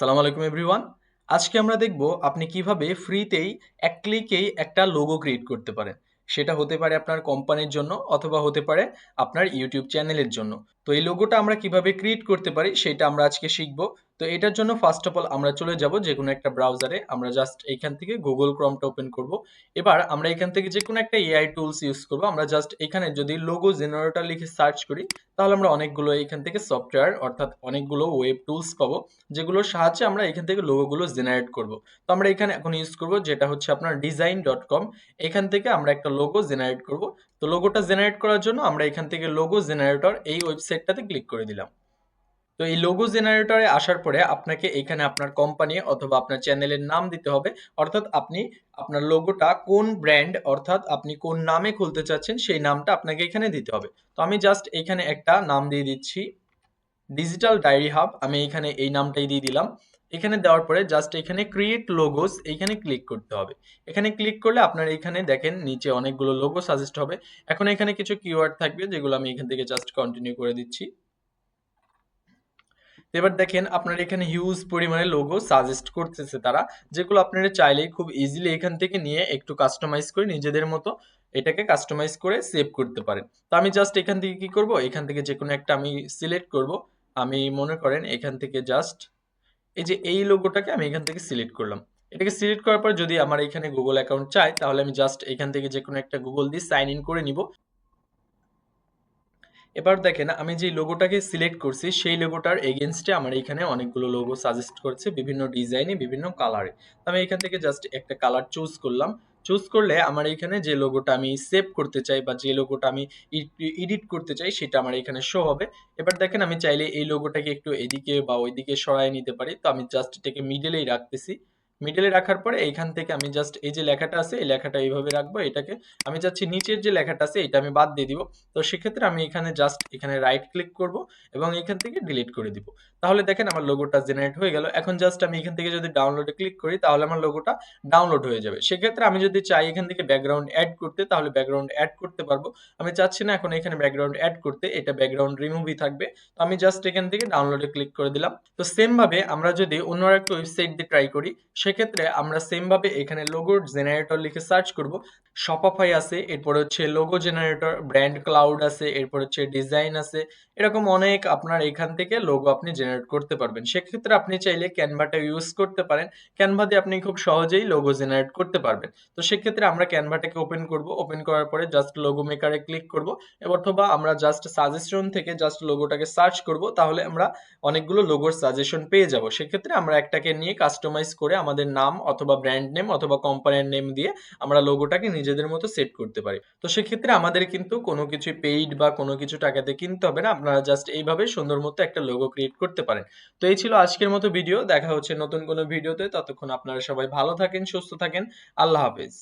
আসসালামু আলাইকুম এভরিওয়ান। আজকে আমরা দেখব আপনি কীভাবে ফ্রিতেই এক ক্লিকেই একটা লোগো ক্রিয়েট করতে পারেন। সেটা হতে পারে আপনার কোম্পানির জন্য অথবা হতে পারে আপনার ইউটিউব চ্যানেলের জন্য। তো এই লোগোটা আমরা কীভাবে ক্রিয়েট করতে পারি সেটা আমরা আজকে শিখব। তো এটার জন্য ফার্স্ট অফ অল আমরা চলে যাব যে কোনো একটা ব্রাউজারে আমরা জাস্ট এখান থেকে গুগল ক্রমটা ওপেন করব। এবার আমরা এখান থেকে যে কোনো একটা এআই টুলস ইউজ করব। আমরা জাস্ট এখানে যদি লোগো জেনারেটর লিখে সার্চ করি, তাহলে আমরা অনেকগুলো এখান থেকে সফটওয়্যার অর্থাৎ অনেকগুলো ওয়েব টুলস পাবো, যেগুলোর সাহায্যে আমরা এখান থেকে লোগোগুলো জেনারেট করব। তো আমরা এখানে এখন ইউজ করব যেটা হচ্ছে আপনার ডিজাইন ডট কম এখান থেকে আমরা একটা লোগো জেনারেট করব। তো লোগোটা জেনারেট করার জন্য আমরা এখান থেকে লোগো জেনারেটর এই ওয়েবসাইটটাতে ক্লিক করে দিলাম। তো এই লোগো জেনারেটরে আসার পরে আপনাকে এখানে আপনার কোম্পানি অথবা আপনার চ্যানেলের নাম দিতে হবে। অর্থাৎ আপনি আপনার লোগোটা কোন ব্র্যান্ড অর্থাৎ আপনি কোন নামে খুলতে চাচ্ছেন সেই নামটা আপনাকে এখানে দিতে হবে। তো আমি জাস্ট এখানে একটা নাম দিয়ে দিচ্ছি ডিজিটাল ডায়েরি হাব আমি এখানে এই নামটাই দিয়ে দিলাম। এখানে দেওয়ার পরে জাস্ট এখানে ক্রিয়েট লোগোস এখানে ক্লিক করতে হবে। এখানে ক্লিক করলে আপনার এখানে দেখেন নিচে অনেকগুলো লোগো সাজেস্ট হবে। এখন এখানে কিছু কিওয়ার্ড থাকবে যেগুলো আমি এখান থেকে জাস্ট কন্টিনিউ করে দিচ্ছি। এবার দেখেন আপনার এখানে হিউজ পরিমাণে লোগো সাজেস্ট করতেছে তারা, যেগুলো আপনারা চাইলেই খুব ইজিলি এখান থেকে নিয়ে একটু কাস্টমাইজ করে নিজেদের মতো এটাকে কাস্টমাইজ করে সেভ করতে পারেন। তো আমি জাস্ট এখান থেকে কি করব? এখান থেকে যে কোনো একটা আমি সিলেক্ট করব। আমি মনে করেন এখান থেকে জাস্ট এই যে এই লোগোটাকে আমি এখান থেকে সিলেক্ট করলাম। এটাকে সিলেক্ট করার পর যদি আমার এখানে গুগল অ্যাকাউন্ট চাই তাহলে আমি জাস্ট এখান থেকে যে কোনো একটা গুগল দিয়ে সাইন ইন করে নিব। এবার দেখেন, আমি যে লোগোটাকে সিলেক্ট করছি, সেই লোগোটার এগেনস্টে আমার এখানে অনেকগুলো লোগো সাজেস্ট করছে বিভিন্ন ডিজাইনে বিভিন্ন কালারে আমি এখান থেকে জাস্ট একটা কালার চুজ করলাম। চুজ করলে আমার এখানে যে লোগোটা আমি সেভ করতে চাই বা যে লোগোটা আমি এডিট করতে চাই, সেটা আমার এখানে শো হবে। এবার দেখেন, আমি চাইলে এই লোগোটাকে একটু এদিকে বা ওইদিকে সরাই নিতে পারি। তো আমি জাস্ট এটাকে মিডলেই রাখতেছি। মিডলে রাখার পরে এইখান থেকে আমি জাস্ট এই যে লেখাটা আছে, এই লেখাটা এইভাবে রাখব, এটাকে আমি চাচ্ছি নিচের যে লেখাটা আছে, এটা আমি বাদ দিয়ে দিব। তো সেক্ষেত্রে আমি এখানে জাস্ট এখানে রাইট ক্লিক করব এবং এখান থেকে ডিলিট করে দিব। তাহলে দেখেন আমার লোগোটা জেনারেট হয়ে গেল। এখন জাস্ট আমি এখান থেকে যদি ডাউনলোডে ক্লিক করি, তাহলে আমার লোগোটা ডাউনলোড হয়ে যাবে। সেক্ষেত্রে আমি যদি চাই এখান থেকে ব্যাকগ্রাউন্ড অ্যাড করতে, তাহলে ব্যাকগ্রাউন্ড অ্যাড করতে পারব। আমি চাচ্ছি না এখন এখানে ব্যাকগ্রাউন্ড অ্যাড করতে, এটা ব্যাকগ্রাউন্ড রিমুভই থাকবে। তো আমি জাস্ট এখান থেকে ডাউনলোডে ক্লিক করে দিলাম। তো সেম ভাবে আমরা যদি অন্য একটা ওয়েবসাইট দিয়ে ট্রাই করি সেক্ষেত্রে আমরা সেম ভাবে এখানে লোগো জেনারেটর লিখে সার্চ করব। শপাফাই আছে, এরপর হচ্ছে লোগো জেনারেটর ব্র্যান্ড ক্লাউড আছে, এরপর হচ্ছে ডিজাইন আছে। এরকম অনেক আপনার এখান থেকে লোগো আপনি জেনারেট করতে পারবেন। সেক্ষেত্রে আপনি চাইলে ক্যানভাটা ইউজ করতে পারেন। ক্যানভা দিয়ে আপনি খুব সহজেই লোগো জেনারেট করতে পারবেন। তো সেক্ষেত্রে আমরা ক্যানভাটাকে ওপেন করব। ওপেন করার পরে জাস্ট লোগো মেকারে ক্লিক করব। অথবা আমরা জাস্ট সাজেশন থেকে জাস্ট লোগোটাকে সার্চ করব। তাহলে আমরা অনেকগুলো লোগোর সাজেশন পেয়ে যাব। সেক্ষেত্রে আমরা একটাকে নিয়ে কাস্টমাইজ করে আমাদের নাম অথবা ব্র্যান্ড নেম অথবা কোম্পানির নেম দিয়ে আমরা লোগোটাকে নিজেদের মতো সেট করতে পারি। তো সেক্ষেত্রে আমাদের কিন্তু কোনো কিছু পেইড বা কোনো কিছু টাকাতে কিনতে হবে না। আপনারা জাস্ট এইভাবে সুন্দর মতো একটা লোগো ক্রিয়েট করতে পারেন। তো এই ছিল আজকের মতো ভিডিও দেখা হচ্ছে নতুন কোনো ভিডিওতে ততক্ষণ আপনারা সবাই ভালো থাকেন, সুস্থ থাকেন। আল্লাহ হাফেজ।